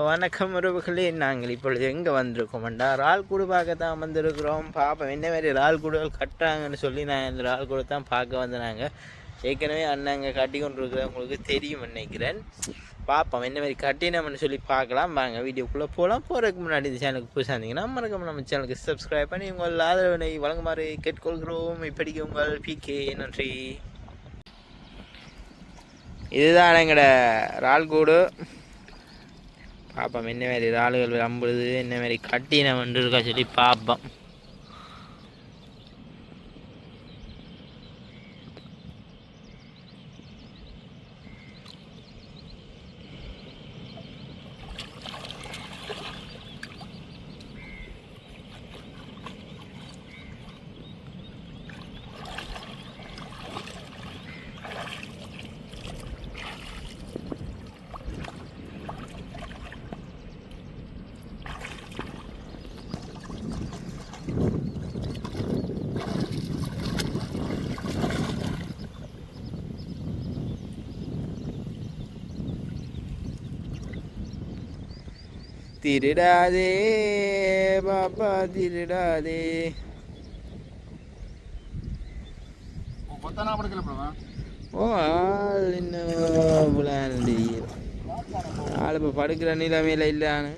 வணக்கம் உறவுகளே நாங்கள் இப்பொழுது எங்கே வந்திருக்கோம்டா இறால் கூடு பார்க்க தான் வந்திருக்கிறோம். பார்ப்போம் என்ன மாதிரி இறால் கூடுகள் கட்டுறாங்கன்னு சொல்லி நான் இந்த இறால் குடு தான் பார்க்க வந்தாங்க ஏற்கனவே அண்ணாங்க கட்டி கொண்டு தெரியும் நினைக்கிறேன். பார்ப்போம் என்ன மாதிரி கட்டினோம்னு சொல்லி பார்க்கலாம். வாங்க வீடியோக்குள்ளே போகலாம். போகிறதுக்கு முன்னாடி இந்த சேனலுக்கு புதுசாக இருந்தீங்கன்னா மறக்காம நம்ம சேனலுக்கு சப்ஸ்கிரைப் பண்ணி உங்கள் ஆதரவினை வழங்குமாறு கேட்டுக்கொள்கிறோம். இப்படிக்கு உங்கள் பிகே நன்றி. இதுதான் எங்களோட இறால் கூடு பார்ப்போம் என்ன மாதிரி ஆளுகள் அம்புடுது என்ன மாதிரி கட்டின வந்துருக்கா சொல்லி பார்ப்போம் திருடாதே பாப்பா திருடாதே. கொத்தனா படுக்கல பிரபா ஓ ஆள் இன்னும் புலாண்டி ஆள் இப்போ படுக்கிற நிலைமையில் இல்லான்னு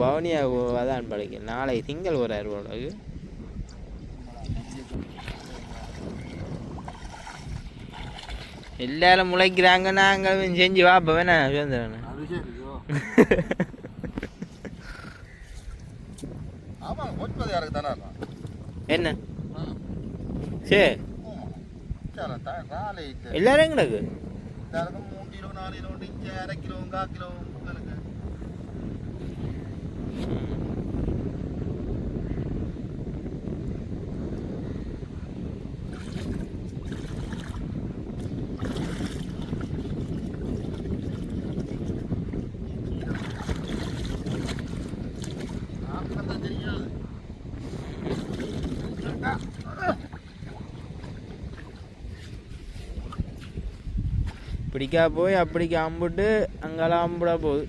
பவனியா அதான் படுக்க. நாளைக்கு திங்கள் ஒரு அறுபது எல்லாரும் முளைக்கிறாங்க நாங்கள் செஞ்சு வாப்ப வேணா சுதந்திரன். என்ன? சரி எல்லாரும் எங்களுக்கு மூணு கிலோ நாலு கிலோ அரை கிலோ கால் கிலோ இப்படிக்கா போய் அப்படிக்கு அம்புட்டு அங்கெல்லாம் அம்புடா போகுது.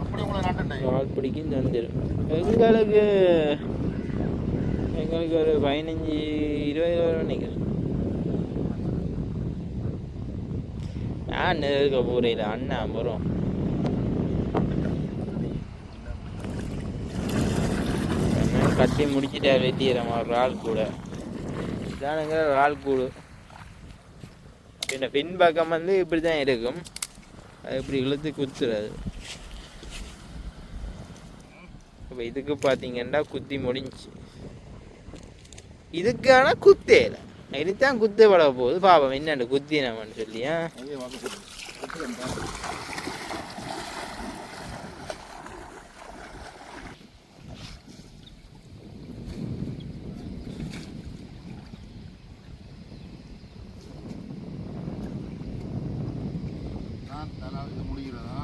அப்படி பிடிக்கும் தந்துடும் எங்களுக்கு எங்களுக்கு ஒரு பதினஞ்சு இருபது ரூபா நினைக்கிறேன். நான் இருக்க போகிறேன் அண்ணா போகிறோம் கட்டி முடிச்சிட்டா வெட்டிடுறோம் ஒரு ஆள் கூட. இதானுங்க ஒரு ஆள் கூடு. பின்ன பின் பக்கம் வந்து இப்படி தான் இருக்கும். அது இப்படி இழுத்து குத்துறது. இப்போ இதுக்கு பார்த்தீங்கன்னா குத்தி முடிஞ்சுச்சு இதுக்கான குத்தேல இதுதான் குத்து பட போகுது. பாப்போம் என்னண்டு குத்தி. நம்மன்னு சொல்லியா தலால் இது முடிகிறதா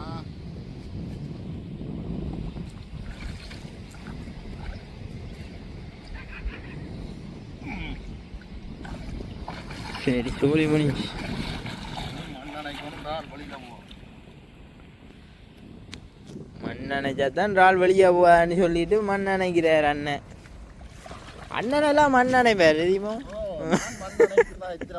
சரி சோழி முடிஞ்சு மண்ணெண்ணெய் கொண்டால் வழியில் போவோம் மண் அணைச்சா தான் ரால் வெளியே போவான்னு சொல்லிட்டு மண் அணைக்கிறார் அண்ணன். அண்ணன் எல்லாம் மண் அணைப்பார் தெரியுமா மண்ணெண்ணெய்க்கு தான் இத்திர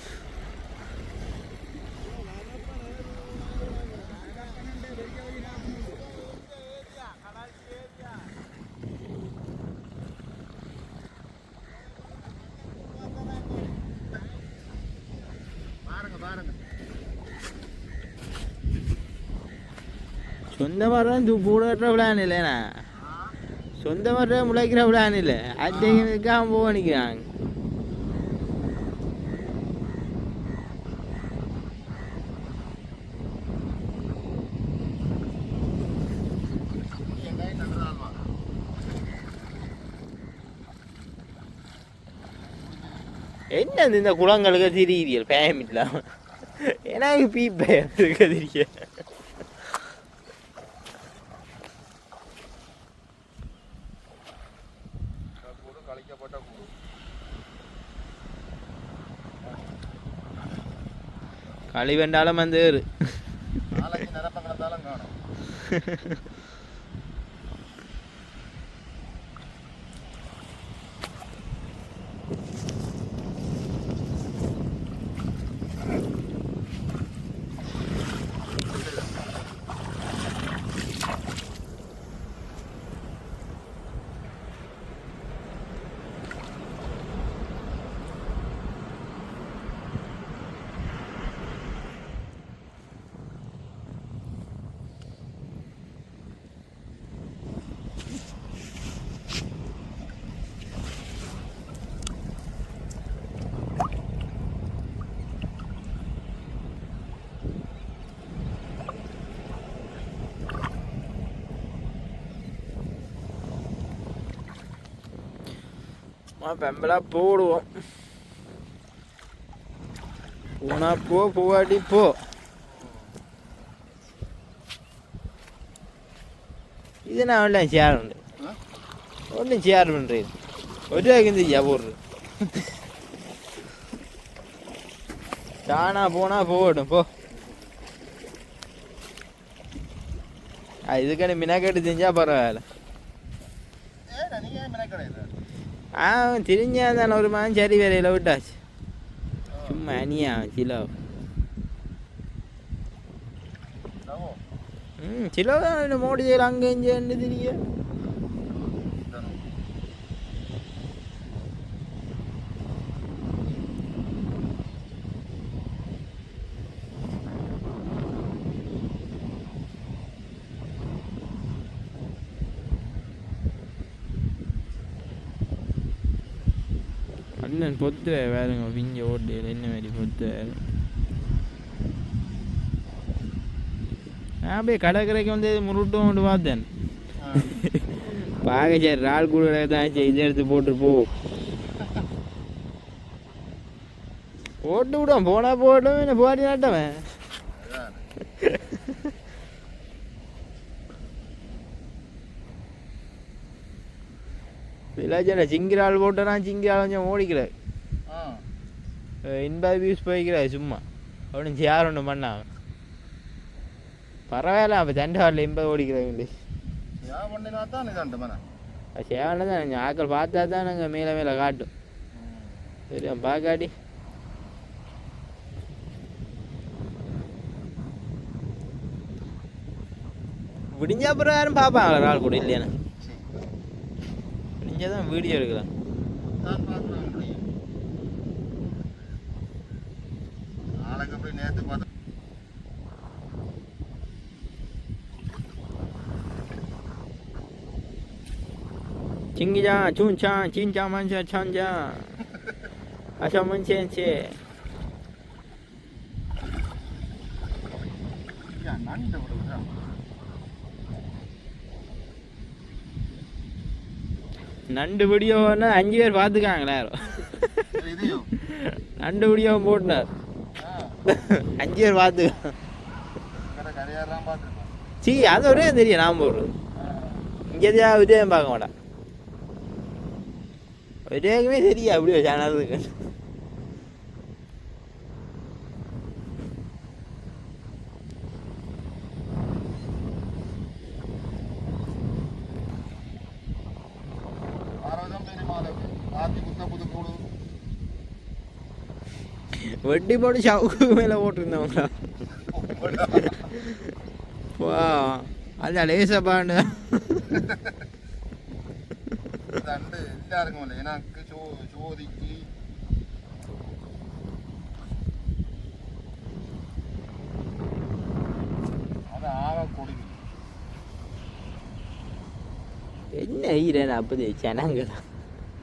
சொந்த மரம் தூ விழான் இல்லைண்ணா சொந்த மரம் முளைக்கிற விழான் இல்லை அத்தைக்காக போக நிற்கிறாங்க என்ன இந்த குளங்களுக்கு திரியிறியல் பயம் இல்லாம. எனக்கு பீப்பயம் திரிய கூடு கழிக்கப்பட்ட கூடு களி வெண்டாலும் வந்து நாளைக்கு நிரப்ப கிடந்தாலும் காணும் பெம்பலா போடுவோம். போனா போ போவாட்டி போ. இது நான் ஒன்றும் ஷேர் ஆ? ஒன்றும் ஷேர் பண்ணுறேன் ஒரு ரூபாய்க்கு இந்த போடுறது தானா போனா போகட்டும் போ. ஆ, இதுக்கான மினக்கெட்டு செஞ்சா பரவாயில்ல. ஏடா நீ ஏன் மெனக்கடையில ஆ தெரிஞ்சா தானே ஒரு மாதிரி சரி வேலையில் விட்டாச்சு சும்மா அனியா சிலோ ம் சிலோ மோடி செய்யல அங்கே இங்கே தெரிய தரும் அண்ணன் பொத்து வேறுங்க பிஞ்ச ஓட்டு என்ன மாதிரி பொத்து வேறு அப்படியே கடற்கரைக்கு வந்து முருட்டும் கொண்டு பார்த்தேன். பார்க்க சரி ரால் கூட தான் சரி இதை எடுத்து போட்டு போ போட்டு விடும் போனா போட்டும் என்ன போட்டி நட்டவன் விளையாச்சல சிங்கிரால் போட்டனா சிங்கிரால் கொஞ்சம் ஓடிக்கிற ஆ. இன்பது வியூஸ் போய்க்கிறாரு சும்மா. ஒன்றும் சேர் ஒன்றும் பண்ணாம. பரவாயில்ல அப்போ பண்ணினா தான் இதாண்டு மன சேவனை தான் கொஞ்சம் ஆக்கள் பார்த்தா தான் நாங்கள் மேலே மேலே காட்டும். சரியா பார்க்காடி விடிஞ்ச அப்புறம் யாரும் பார்ப்பாங்களா? ஆள் கூட இல்லையாண்ணா இங்கே தான் வீடியோ எடுக்கிறேன். நாளைக்கு அப்படி நேற்று பார்த்தா சிங்கிஜா சூன்சா சீன்சா மஞ்சா சாஞ்சா. அசா மஞ்சேன்சே நண்டு விடுறா நண்டு வீடியோன்னா அஞ்சு பேர் பார்த்துக்காங்களே. நண்டு வீடியோ போட்டினார். அஞ்சு பேர் பார்த்துக்காங்க சி சீ அது ஒரே தெரியும் நான் போடுறது. இங்கே எதையாவது விஜயம் பார்க்க மாட்டேன். விஜயக்குமே தெரியும் அப்படியே சேனலுக்கு ஆரோக்கியம் தெரியுமா அளவுக்கு ஆத்தி புத்த புது கூடு வெட்டி போட்டு சவுக்கு மேலே போட்டிருந்தவங்களா வா அது லேசா பாண்டு தண்டு எல்லாருக்கும் இல்லை எனக்கு சோ சோதிக்கு அது ஆக கொடுக்கு என்ன ஈரன் அப்படி ஜனங்களா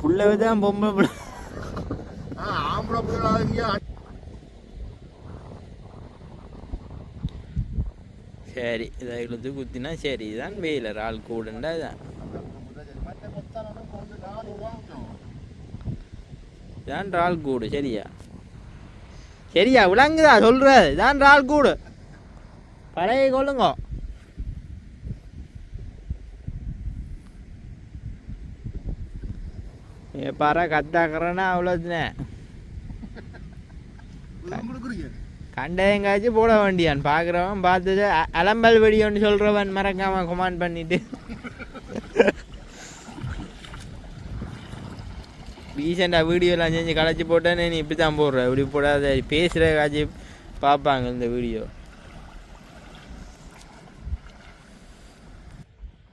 புள்ளவே தான் பொம்பளை புள்ள. ஆம்பளை? சரி இதை இழுத்து குத்தினா சரி. இதுதான் வெயிலர் ஆள் கூடண்டா இதான். இதான் ரால் கூடு சரியா? சரியா விளங்குதா சொல்றது? இதான் ரால் கூடு. பழைய கொள்ளுங்க. பாரா கத்தாக்குறேன்னா அவ்வளோதுனே. இவன் கொடுக்குறீங்க. கண்ட எங்காச்சும் போட வேண்டியான். பார்க்குறவன் பார்த்துட்டு அலம்பல் வெடியோன்னு சொல்கிறவன் மறக்காம கமெண்ட் பண்ணிட்டு. ரீசெண்டாக வீடியோலாம் செஞ்சு களைச்சி போட்டேன்னு நீ இப்படி தான் போடுற. இப்படி போடாத. பேசுகிற காட்சி பார்ப்பாங்க இந்த வீடியோ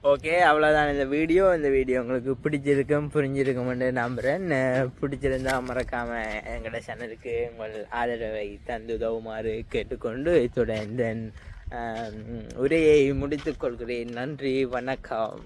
ஓகே அவ்வளோதான் இந்த வீடியோ இந்த வீடியோ உங்களுக்கு பிடிச்சிருக்கும் புரிஞ்சிருக்கும்னு நம்புகிறேன் பிடிச்சிருந்தா மறக்காமல் எங்களோட சேனலுக்கு உங்கள் ஆதரவை தந்து உதவுமாறு கேட்டுக்கொண்டு இத்துடன் உரையை முடித்துக் கொள்கிறேன். நன்றி வணக்கம்.